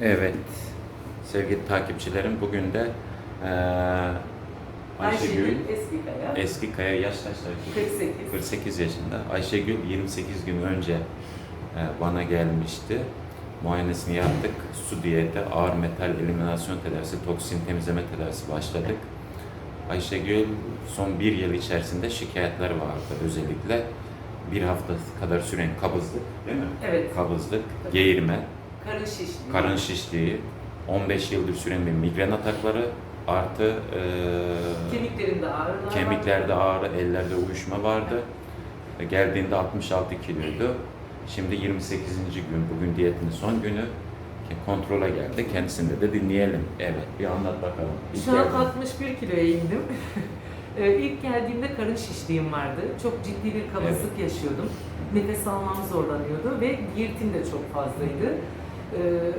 Evet. Sevgili takipçilerim bugün de eee Ayşegül Eskikaya. Eski Kaya yaş kaçları? 48. 48 yaşında. Ayşegül 28 gün önce e, bana gelmişti. Muayenesini yaptık. Su diyeti, ağır metal eliminasyon tedavisi, toksin temizleme tedavisi başladık. Ayşegül son bir yıl içerisinde şikayetler vardı özellikle. Bir hafta kadar süren kabızlık değil mi? Evet. Kabızlık, geğirme, Karın şişliği. karın şişliği, 15 yıldır süren bir migren atakları artı e, Kemiklerinde var. kemiklerde ağrı, ellerde uyuşma vardı. E, Geldiğinde 66 kiloydu. Şimdi 28. gün, bugün diyetin son günü. Kontrola geldi. Kendisinde de dinleyelim. Evet, bir anlat bakalım. İlk Şu an geldiğinde. 61 kiloya indim. Ee, İlk geldiğimde karın şişliğim vardı. Çok ciddi bir kabızlık yaşıyordum. Nefes almam zorlanıyordu ve girtim de çok fazlaydı. Ee,